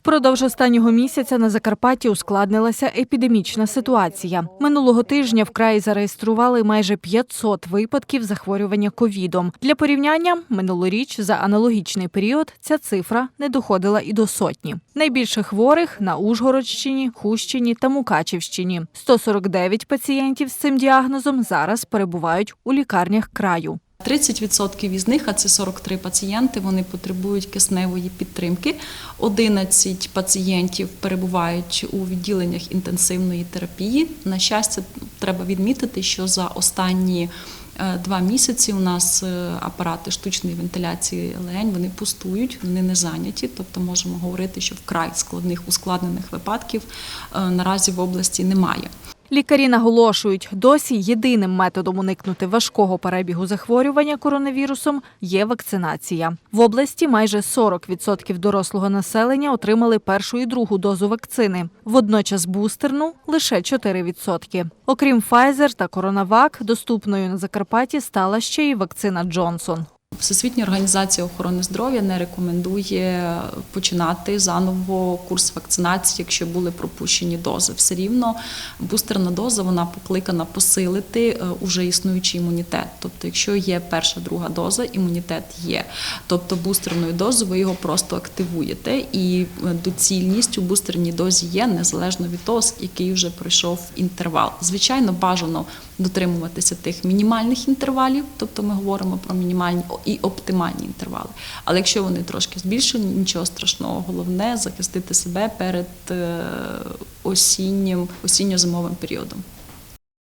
Впродовж останнього місяця на Закарпатті ускладнилася епідемічна ситуація. Минулого тижня в краї зареєстрували майже 500 випадків захворювання ковідом. Для порівняння минулоріч за аналогічний період ця цифра не доходила і до сотні. Найбільше хворих на Ужгородщині, Хущині та Мукачівщині. 149 пацієнтів з цим діагнозом зараз перебувають у лікарнях краю. 30% із них, а це 43 пацієнти, вони потребують кисневої підтримки. 11 пацієнтів перебувають у відділеннях інтенсивної терапії. На щастя, треба відмітити, що за останні е, Два місяці у нас е, апарати штучної вентиляції легень вони пустують, вони не зайняті. Тобто можемо говорити, що вкрай складних ускладнених випадків е, наразі в області немає. Лікарі наголошують, досі єдиним методом уникнути важкого перебігу захворювання коронавірусом є вакцинація. В області майже 40% дорослого населення отримали першу і другу дозу вакцини. Водночас бустерну лише 4%. Окрім Pfizer та CoronaVac, доступною на Закарпатті стала ще й вакцина Джонсон. Всесвітня організація охорони здоров'я не рекомендує починати заново курс вакцинації, якщо були пропущені дози. Все рівно бустерна доза вона покликана посилити е, уже існуючий імунітет. Тобто, якщо є перша друга доза, імунітет є. Тобто бустерною дозою ви його просто активуєте, і е, доцільність у бустерній дозі є незалежно від того, який вже пройшов інтервал. Звичайно, бажано дотримуватися тих мінімальних інтервалів, тобто ми говоримо про мінімальні і оптимальні інтервали. Але якщо вони трошки збільшені, нічого страшного, головне захистити себе перед е, осіннім осінньо-зимовим періодом.